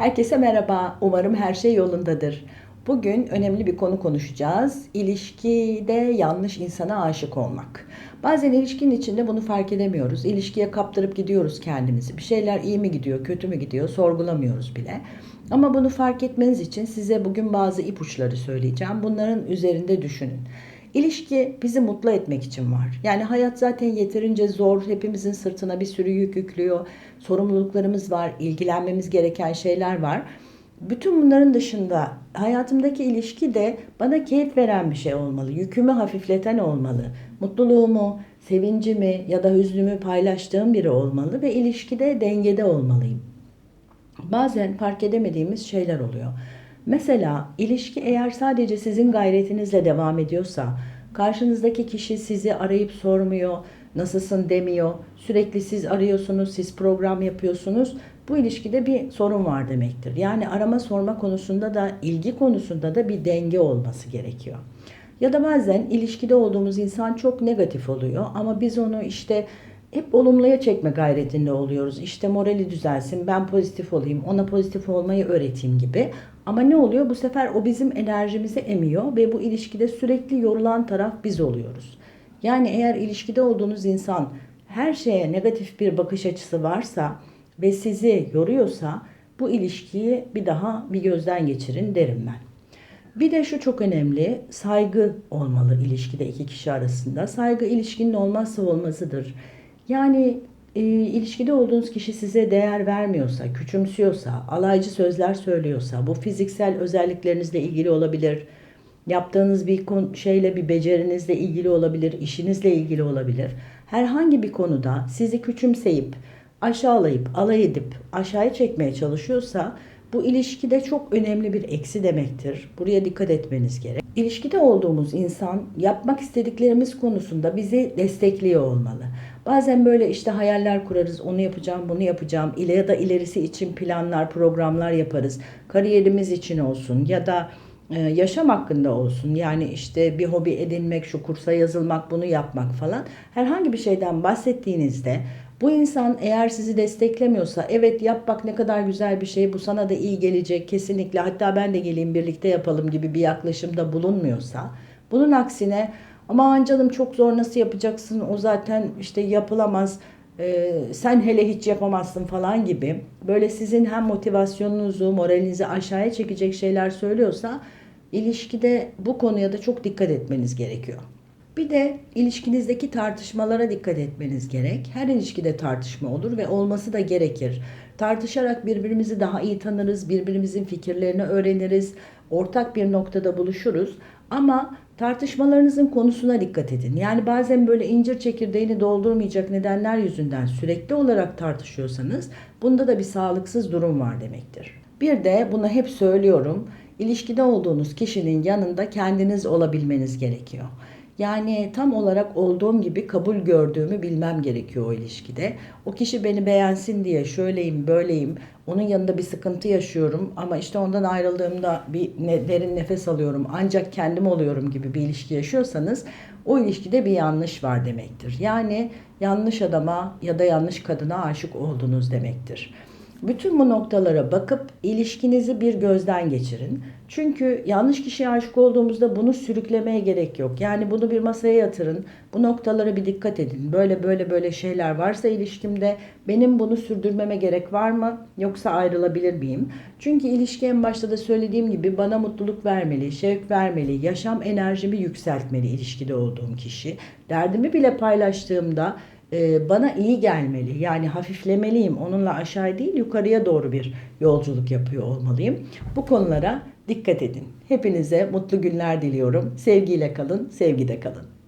Herkese merhaba. Umarım her şey yolundadır. Bugün önemli bir konu konuşacağız. İlişkide yanlış insana aşık olmak. Bazen ilişkinin içinde bunu fark edemiyoruz. İlişkiye kaptırıp gidiyoruz kendimizi. Bir şeyler iyi mi gidiyor, kötü mü gidiyor sorgulamıyoruz bile. Ama bunu fark etmeniz için size bugün bazı ipuçları söyleyeceğim. Bunların üzerinde düşünün. İlişki bizi mutlu etmek için var. Yani hayat zaten yeterince zor. Hepimizin sırtına bir sürü yük yüklüyor. Sorumluluklarımız var, ilgilenmemiz gereken şeyler var. Bütün bunların dışında hayatımdaki ilişki de bana keyif veren bir şey olmalı. Yükümü hafifleten olmalı. Mutluluğumu, sevincimi ya da hüznümü paylaştığım biri olmalı ve ilişkide dengede olmalıyım. Bazen fark edemediğimiz şeyler oluyor. Mesela ilişki eğer sadece sizin gayretinizle devam ediyorsa, karşınızdaki kişi sizi arayıp sormuyor, nasılsın demiyor, sürekli siz arıyorsunuz, siz program yapıyorsunuz, bu ilişkide bir sorun var demektir. Yani arama sorma konusunda da, ilgi konusunda da bir denge olması gerekiyor. Ya da bazen ilişkide olduğumuz insan çok negatif oluyor ama biz onu işte hep olumluya çekme gayretinde oluyoruz. İşte morali düzelsin, ben pozitif olayım, ona pozitif olmayı öğreteyim gibi. Ama ne oluyor? Bu sefer o bizim enerjimizi emiyor ve bu ilişkide sürekli yorulan taraf biz oluyoruz. Yani eğer ilişkide olduğunuz insan her şeye negatif bir bakış açısı varsa ve sizi yoruyorsa bu ilişkiyi bir daha bir gözden geçirin derim ben. Bir de şu çok önemli, saygı olmalı ilişkide iki kişi arasında. Saygı ilişkinin olmazsa olmazıdır. Yani e, ilişkide olduğunuz kişi size değer vermiyorsa, küçümsüyorsa, alaycı sözler söylüyorsa, bu fiziksel özelliklerinizle ilgili olabilir, yaptığınız bir şeyle bir becerinizle ilgili olabilir, işinizle ilgili olabilir. Herhangi bir konuda sizi küçümseyip, aşağılayıp, alay edip aşağıya çekmeye çalışıyorsa bu ilişkide çok önemli bir eksi demektir. Buraya dikkat etmeniz gerek. İlişkide olduğumuz insan yapmak istediklerimiz konusunda bizi destekliyor olmalı. Bazen böyle işte hayaller kurarız, onu yapacağım, bunu yapacağım. İle ya da ilerisi için planlar, programlar yaparız. Kariyerimiz için olsun ya da e, yaşam hakkında olsun. Yani işte bir hobi edinmek, şu kursa yazılmak, bunu yapmak falan. Herhangi bir şeyden bahsettiğinizde bu insan eğer sizi desteklemiyorsa evet yap bak ne kadar güzel bir şey bu sana da iyi gelecek kesinlikle hatta ben de geleyim birlikte yapalım gibi bir yaklaşımda bulunmuyorsa bunun aksine ama canım çok zor nasıl yapacaksın o zaten işte yapılamaz ee, sen hele hiç yapamazsın falan gibi böyle sizin hem motivasyonunuzu moralinizi aşağıya çekecek şeyler söylüyorsa ilişkide bu konuya da çok dikkat etmeniz gerekiyor. Bir de ilişkinizdeki tartışmalara dikkat etmeniz gerek. Her ilişkide tartışma olur ve olması da gerekir. Tartışarak birbirimizi daha iyi tanırız, birbirimizin fikirlerini öğreniriz, ortak bir noktada buluşuruz. Ama tartışmalarınızın konusuna dikkat edin. Yani bazen böyle incir çekirdeğini doldurmayacak nedenler yüzünden sürekli olarak tartışıyorsanız bunda da bir sağlıksız durum var demektir. Bir de bunu hep söylüyorum. İlişkide olduğunuz kişinin yanında kendiniz olabilmeniz gerekiyor. Yani tam olarak olduğum gibi kabul gördüğümü bilmem gerekiyor o ilişkide. O kişi beni beğensin diye şöyleyim böyleyim. Onun yanında bir sıkıntı yaşıyorum ama işte ondan ayrıldığımda bir ne, derin nefes alıyorum. Ancak kendim oluyorum gibi bir ilişki yaşıyorsanız o ilişkide bir yanlış var demektir. Yani yanlış adama ya da yanlış kadına aşık oldunuz demektir. Bütün bu noktalara bakıp ilişkinizi bir gözden geçirin. Çünkü yanlış kişiye aşık olduğumuzda bunu sürüklemeye gerek yok. Yani bunu bir masaya yatırın. Bu noktalara bir dikkat edin. Böyle böyle böyle şeyler varsa ilişkimde benim bunu sürdürmeme gerek var mı? Yoksa ayrılabilir miyim? Çünkü ilişki en başta da söylediğim gibi bana mutluluk vermeli, şevk vermeli, yaşam enerjimi yükseltmeli ilişkide olduğum kişi. Derdimi bile paylaştığımda e, bana iyi gelmeli. Yani hafiflemeliyim. Onunla aşağı değil yukarıya doğru bir yolculuk yapıyor olmalıyım. Bu konulara dikkat edin. Hepinize mutlu günler diliyorum. Sevgiyle kalın, sevgide kalın.